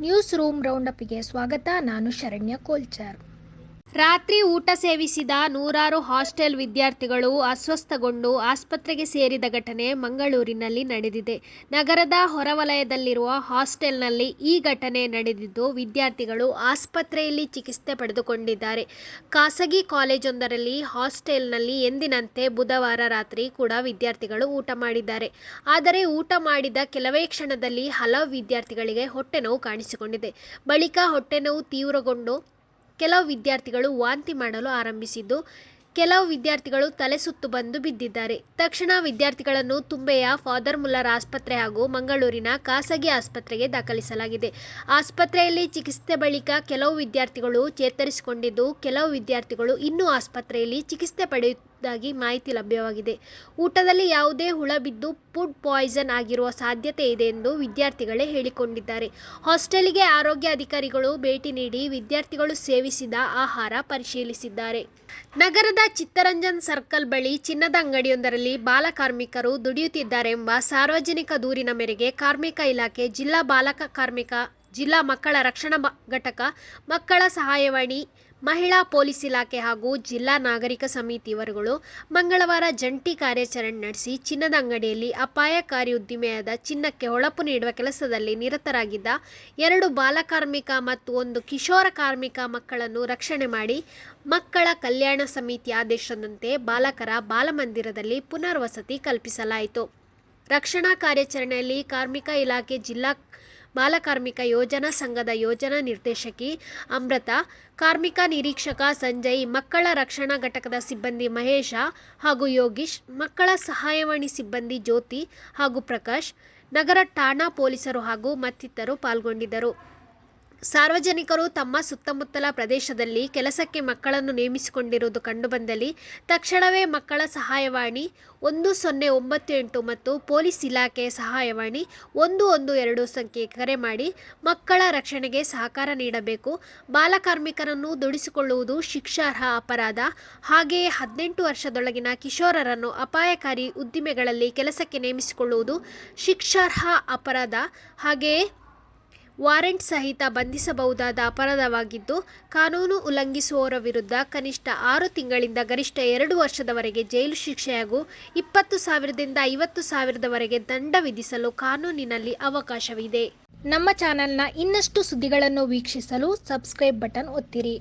News room ರೌಂಡಪ್ಗೆ ಸ್ವಾಗತ ನಾನು ಶರಣ್ಯ ಕೋಲ್ಚಾರ್. ರಾತ್ರಿ ಊಟ ಸೇವಿಸಿದ ನೂರಾರು ಹಾಸ್ಟೆಲ್ ವಿದ್ಯಾರ್ಥಿಗಳು ಅಸ್ವಸ್ಥಗೊಂಡು ಆಸ್ಪತ್ರೆಗೆ ಸೇರಿದ ಘಟನೆ ಮಂಗಳೂರಿನಲ್ಲಿ ನಡೆದಿದೆ. ನಗರದ ಹೊರವಲಯದಲ್ಲಿರುವ ಹಾಸ್ಟೆಲ್ನಲ್ಲಿ ಈ ಘಟನೆ ನಡೆದಿದ್ದು, ವಿದ್ಯಾರ್ಥಿಗಳು ಆಸ್ಪತ್ರೆಯಲ್ಲಿ ಚಿಕಿತ್ಸೆ ಪಡೆದುಕೊಂಡಿದ್ದಾರೆ. ಖಾಸಗಿ ಕಾಲೇಜೊಂದರಲ್ಲಿ ಹಾಸ್ಟೆಲ್ನಲ್ಲಿ ಎಂದಿನಂತೆ ಬುಧವಾರ ರಾತ್ರಿ ಕೂಡ ವಿದ್ಯಾರ್ಥಿಗಳು ಊಟ ಮಾಡಿದ್ದಾರೆ. ಆದರೆ ಊಟ ಮಾಡಿದ ಕೆಲವೇ ಕ್ಷಣದಲ್ಲಿ ಹಲವು ವಿದ್ಯಾರ್ಥಿಗಳಿಗೆ ಹೊಟ್ಟೆನೋವು ಕಾಣಿಸಿಕೊಂಡಿದೆ. ಬಳಿಕ ಹೊಟ್ಟೆನೋವು ತೀವ್ರಗೊಂಡು ಕೆಲವು ವಿದ್ಯಾರ್ಥಿಗಳು ವಾಂತಿ ಮಾಡಲು ಆರಂಭಿಸಿದ್ದು, ಕೆಲವು ವಿದ್ಯಾರ್ಥಿಗಳು ತಲೆ ಸುತ್ತು ಬಂದು ಬಿದ್ದಿದ್ದಾರೆ. ತಕ್ಷಣ ವಿದ್ಯಾರ್ಥಿಗಳನ್ನು ತುಂಬೆಯ ಫಾದರ್ ಮುಲ್ಲರ್ ಆಸ್ಪತ್ರೆ ಹಾಗೂ ಮಂಗಳೂರಿನ ಖಾಸಗಿ ಆಸ್ಪತ್ರೆಗೆ ದಾಖಲಿಸಲಾಗಿದೆ. ಆಸ್ಪತ್ರೆಯಲ್ಲಿ ಚಿಕಿತ್ಸೆ ಬಳಿಕ ಕೆಲವು ವಿದ್ಯಾರ್ಥಿಗಳು ಚೇತರಿಸಿಕೊಂಡಿದ್ದು, ಕೆಲವು ವಿದ್ಯಾರ್ಥಿಗಳು ಇನ್ನೂ ಆಸ್ಪತ್ರೆಯಲ್ಲಿ ಚಿಕಿತ್ಸೆ ಪಡೆಯುವುದಾಗಿ ಮಾಹಿತಿ ಲಭ್ಯವಾಗಿದೆ. ಊಟದಲ್ಲಿ ಯಾವುದೇ ಹುಳ ಬಿದ್ದು ಫುಡ್ ಪಾಯ್ಸನ್ ಆಗಿರುವ ಸಾಧ್ಯತೆ ಇದೆ ಎಂದು ವಿದ್ಯಾರ್ಥಿಗಳೇ ಹೇಳಿಕೊಂಡಿದ್ದಾರೆ. ಹಾಸ್ಟೆಲ್ಗೆ ಆರೋಗ್ಯ ಅಧಿಕಾರಿಗಳು ಭೇಟಿ ನೀಡಿ ವಿದ್ಯಾರ್ಥಿಗಳು ಸೇವಿಸಿದ ಆಹಾರ ಪರಿಶೀಲಿಸಿದ್ದಾರೆ. ನಗರದ ಚಿತ್ತರಂಜನ್ ಸರ್ಕಲ್ ಬಳಿ ಚಿನ್ನದ ಅಂಗಡಿಯೊಂದರಲ್ಲಿ ಬಾಲ ಕಾರ್ಮಿಕರು ದುಡಿಯುತ್ತಿದ್ದಾರೆಂಬ ಸಾರ್ವಜನಿಕ ದೂರಿನ ಮೇರೆಗೆ ಕಾರ್ಮಿಕ ಇಲಾಖೆ ಜಿಲ್ಲಾ ಬಾಲಕ ಕಾರ್ಮಿಕ, ಜಿಲ್ಲಾ ಮಕ್ಕಳ ರಕ್ಷಣಾ ಘಟಕ ಮಕ್ಕಳ ಸಹಾಯವಾಣಿ ಮಹಿಳಾ ಪೊಲೀಸ್ ಇಲಾಖೆ ಹಾಗೂ ಜಿಲ್ಲಾ ನಾಗರಿಕ ಸಮಿತಿಯವರುಗಳು ಮಂಗಳವಾರ ಜಂಟಿ ಕಾರ್ಯಾಚರಣೆ ನಡೆಸಿ ಚಿನ್ನದ ಅಂಗಡಿಯಲ್ಲಿ ಅಪಾಯಕಾರಿ ಉದ್ದಿಮೆಯಾದ ಚಿನ್ನಕ್ಕೆ ಹೊಳಪು ನೀಡುವ ಕೆಲಸದಲ್ಲಿ ನಿರತರಾಗಿದ್ದ ಎರಡು ಬಾಲಕಾರ್ಮಿಕ ಮತ್ತು ಒಂದು ಕಿಶೋರ ಕಾರ್ಮಿಕ ಮಕ್ಕಳನ್ನು ರಕ್ಷಣೆ ಮಾಡಿ ಮಕ್ಕಳ ಕಲ್ಯಾಣ ಸಮಿತಿ ಆದೇಶದಂತೆ ಬಾಲಕರ ಬಾಲಮಂದಿರದಲ್ಲಿ ಪುನರ್ವಸತಿ ಕಲ್ಪಿಸಲಾಯಿತು. ರಕ್ಷಣಾ ಕಾರ್ಯಾಚರಣೆಯಲ್ಲಿ ಕಾರ್ಮಿಕ ಇಲಾಖೆ ಜಿಲ್ಲಾ ಬಾಲಕಾರ್ಮಿಕ ಯೋಜನಾ ಸಂಘದ ಯೋಜನಾ ನಿರ್ದೇಶಕಿ ಅಮೃತ, ಕಾರ್ಮಿಕ ನಿರೀಕ್ಷಕ ಸಂಜಯ್, ಮಕ್ಕಳ ರಕ್ಷಣಾ ಘಟಕದ ಸಿಬ್ಬಂದಿ ಮಹೇಶ ಹಾಗೂ ಯೋಗೀಶ್, ಮಕ್ಕಳ ಸಹಾಯವಾಣಿ ಸಿಬ್ಬಂದಿ ಜ್ಯೋತಿ ಹಾಗೂ ಪ್ರಕಾಶ್, ನಗರ ಠಾಣಾ ಪೊಲೀಸರು ಹಾಗೂ ಮತ್ತಿತರರು ಪಾಲ್ಗೊಂಡಿದ್ದರು. ಸಾರ್ವಜನಿಕರು ತಮ್ಮ ಸುತ್ತಮುತ್ತಲ ಪ್ರದೇಶದಲ್ಲಿ ಕೆಲಸಕ್ಕೆ ಮಕ್ಕಳನ್ನು ನೇಮಿಸಿಕೊಂಡಿರುವುದು ಕಂಡುಬಂದಲ್ಲಿ ತಕ್ಷಣವೇ ಮಕ್ಕಳ ಸಹಾಯವಾಣಿ ಒಂದು ಸೊನ್ನೆ ಒಂಬತ್ತು ಎಂಟು ಮತ್ತು ಪೊಲೀಸ್ ಇಲಾಖೆ ಸಹಾಯವಾಣಿ ಒಂದು ಒಂದು ಎರಡು ಸಂಖ್ಯೆ ಕರೆ ಮಾಡಿ ಮಕ್ಕಳ ರಕ್ಷಣೆಗೆ ಸಹಕಾರ ನೀಡಬೇಕು. ಬಾಲಕಾರ್ಮಿಕರನ್ನು ದುಡಿಸಿಕೊಳ್ಳುವುದು ಶಿಕ್ಷಾರ್ಹ ಅಪರಾಧ. ಹಾಗೆಯೇ ಹದಿನೆಂಟು ವರ್ಷದೊಳಗಿನ ಕಿಶೋರರನ್ನು ಅಪಾಯಕಾರಿ ಉದ್ದಿಮೆಗಳಲ್ಲಿ ಕೆಲಸಕ್ಕೆ ನೇಮಿಸಿಕೊಳ್ಳುವುದು ಶಿಕ್ಷಾರ್ಹ ಅಪರಾಧ. ಹಾಗೆಯೇ ವಾರೆಂಟ್ ಸಹಿತ ಬಂಧಿಸಬಹುದಾದ ಅಪರಾಧವಾಗಿದ್ದು, ಕಾನೂನು ಉಲ್ಲಂಘಿಸುವವರ ವಿರುದ್ಧ ಕನಿಷ್ಠ ಆರು ತಿಂಗಳಿಂದ ಗರಿಷ್ಠ ಎರಡು ವರ್ಷದವರೆಗೆ ಜೈಲು ಶಿಕ್ಷೆ ಹಾಗೂ ಇಪ್ಪತ್ತು ಸಾವಿರದಿಂದ ಐವತ್ತು ಸಾವಿರದವರೆಗೆ ದಂಡ ವಿಧಿಸಲು ಕಾನೂನಿನಲ್ಲಿ ಅವಕಾಶವಿದೆ. ನಮ್ಮ ಚಾನೆಲ್ನ ಇನ್ನಷ್ಟು ಸುದ್ದಿಗಳನ್ನು ವೀಕ್ಷಿಸಲು ಸಬ್ಸ್ಕ್ರೈಬ್ ಬಟನ್ ಒತ್ತಿರಿ.